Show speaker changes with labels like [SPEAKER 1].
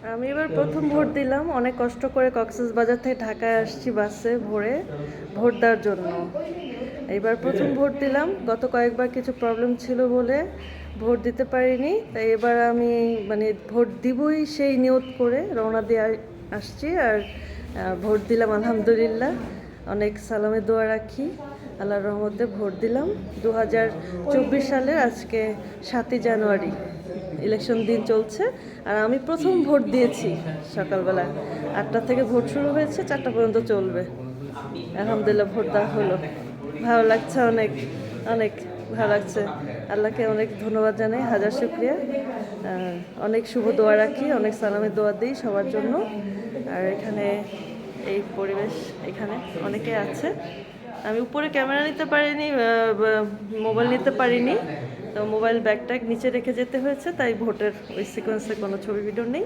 [SPEAKER 1] আমি এবার প্রথম ভোট দিলাম। অনেক কষ্ট করে কক্সেস বাজার থেকে ঢাকায় আসছি বাসে ভোরে ভোট দেওয়ার জন্য। এবার প্রথম ভোট দিলাম। গত কয়েকবার কিছু প্রবলেম ছিল বলে ভোট দিতে পারিনি। তাই এবার আমি মানে ভোট দিবই সেই নিয়ত করে রওনা দিয়ে আসছি আর ভোট দিলাম আলহামদুলিল্লাহ। অনেক সালামে দোয়া রাখি। আল্লাহর রহমতে ভোট দিলাম। দু হাজার চব্বিশ সালের আজকে সাতই জানুয়ারি। ইলেকশন দিন চলছে, আর আমি প্রথম ভোট দিয়েছি সকালবেলা আটটা থেকে ভোট শুরু হয়েছে, চারটা পর্যন্ত চলবে। আলহামদুলিল্লাহ ভোট দেওয়া হলো। ভালো লাগছে অনেক অনেক ভালো লাগছে। আল্লাহকে অনেক ধন্যবাদ জানাই, হাজার শুক্রিয়া। অনেক শুভ দোয়া রাখি, অনেক সালামের দোয়া দিই সবার জন্য। আর এখানে এই পরিবেশ এখানে অনেকে আছে। আমি উপরে ক্যামেরা নিতে পারিনি মোবাইল নিতে পারিনি। তো মোবাইল ব্যাগটা নিচে রেখে যেতে হয়েছে, তাই ভোটের ওই সিকোয়েন্সে কোনো ছবি ভিডিও নেই।